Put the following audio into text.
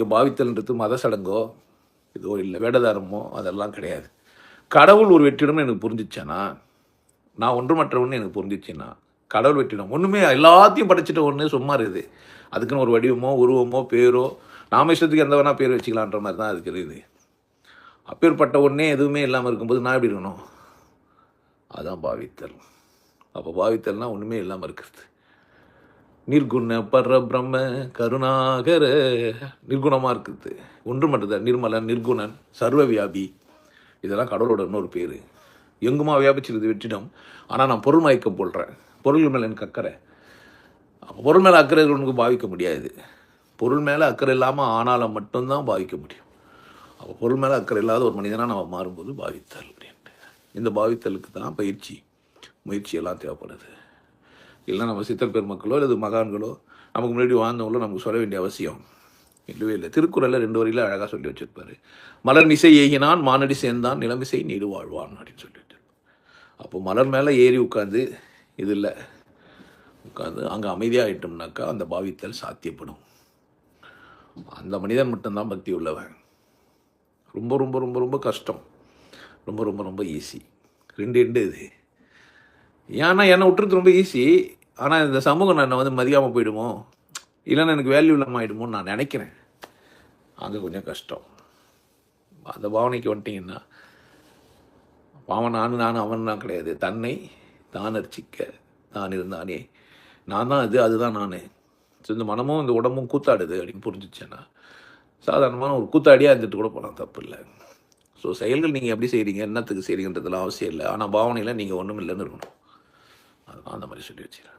இங்கே பாவித்தல்ன்றது மத சடங்கோ இதோ இல்லை வேடதாரமோ அதெல்லாம் கிடையாது. கடவுள் ஒரு வெற்றிடம்னு எனக்கு புரிஞ்சிச்சேன்னா நான் ஒன்றுமற்றவன்னு எனக்கு புரிஞ்சிச்சேன்னா கடவுள் வெற்றிடம். ஒன்றுமே எல்லாத்தையும் படைச்சிட்ட ஒன்று சும்மா இருக்குது. அதுக்குன்னு ஒரு வடிவமோ உருவமோ பேரோ நாம இஷ்டத்துக்கு எந்த வேணால் பேர் வச்சுக்கலான்ற மாதிரி தான் அதுக்கு இருக்குது அப்பேற்பட்ட ஒன்றே எதுவுமே இல்லாமல் இருக்கும்போது நான் எப்படி இருக்கணும்? அதான் பாவித்தல். அப்போ பாவித்தல்னால் ஒன்றுமே இல்லாமல் இருக்கிறது. நிர்குண பர பிரம்ம கருணாகர. நிர்குணமாக இருக்குது. ஒன்று மட்டும்தான் நிர்மலன் நிர்குணன் சர்வ வியாபி இதெல்லாம் கடவுளோட இன்னொரு பேர். எங்குமா வியாபிச்சிருது வெற்றிடம். ஆனால் நான் பொருள் மயக்கம் போடுறேன். பொருள் மேலே எனக்கு அக்கறை. பொருள் மேலே அக்கறை ஒன்றுக்கு பாவிக்க முடியாது. பொருள் மேலே அக்கறை இல்லாமல் ஆனாலும் மட்டும்தான் பாவிக்க முடியும். அப்போ பொருள் மேலே அக்கறை இல்லாத ஒரு மனிதனாக நம்ம மாறும்போது பாவித்தல் அப்படின்ட்டு. இந்த பாவித்தலுக்கு தான் பயிற்சி. முயற்சியெல்லாம் தேவைப்படுது. இல்லைனா நம்ம சித்தர் பெருமக்களோ அல்லது மகான்களோ நமக்கு முன்னாடி வாழ்ந்தவங்களோ நமக்கு சொல்ல வேண்டிய அவசியம் இல்லவே இல்லை. திருக்குறளில் ரெண்டு வரியில் அழகாக சொல்லி வச்சிருப்பாரு. மலர் மிசை ஏகினான் மானடி சேர்ந்தான் நிலமிசை நீடு வாழ்வான் அப்படின்னு சொல்லிட்டு அப்போ மலர் மேலே ஏறி உட்காந்து இது இல்லை. உட்காந்து அங்கே அமைதியாகிட்டோம்னாக்கா அந்த பாவித்தல் சாத்தியப்படும். அந்த மனிதன் மட்டும்தான் பக்தி உள்ளவன். ரொம்ப ரொம்ப ரொம்ப ரொம்ப கஷ்டம். ரொம்ப ரொம்ப ரொம்ப ஈஸி ரெண்டு ரெண்டு இது. ஏன்னா என்னை விட்டுறது ரொம்ப ஈஸி ஆனால் இந்த சமூகம் என்னை வந்து மதியாமல் போயிடுமோ? இல்லைன்னா எனக்கு வேல்யூ இல்லாமல் ஆகிடுமோன்னு நான் நினைக்கிறேன். அது கொஞ்சம் கஷ்டம். அந்த பாவனைக்கு வந்துட்டிங்கன்னா பாவன் நான் நான் அவன் தான் கிடையாது. தன்னை தான் அர்ச்சிக்க நான் இருந்தானே நான் தான் இது அதுதான் நான். இந்த மனமும் இந்த உடம்பும் கூத்தாடுது அப்படின்னு புரிஞ்சிச்சேன்னா சாதாரணமான ஒரு கூத்தாடியாக இருந்துட்டு கூட போகலாம் தப்பு இல்லை. ஸோ செயல்கள் நீங்கள் எப்படி செய்கிறீங்க என்னத்துக்கு செய்கிறீங்கன்றதுலாம் அவசியம் இல்லை. ஆனால் பாவனையில் நீங்கள் ஒன்றும் இல்லைன்னு இருக்கணும். அதுதான் அந்த மாதிரி சொல்லி வச்சுக்கிறேன்.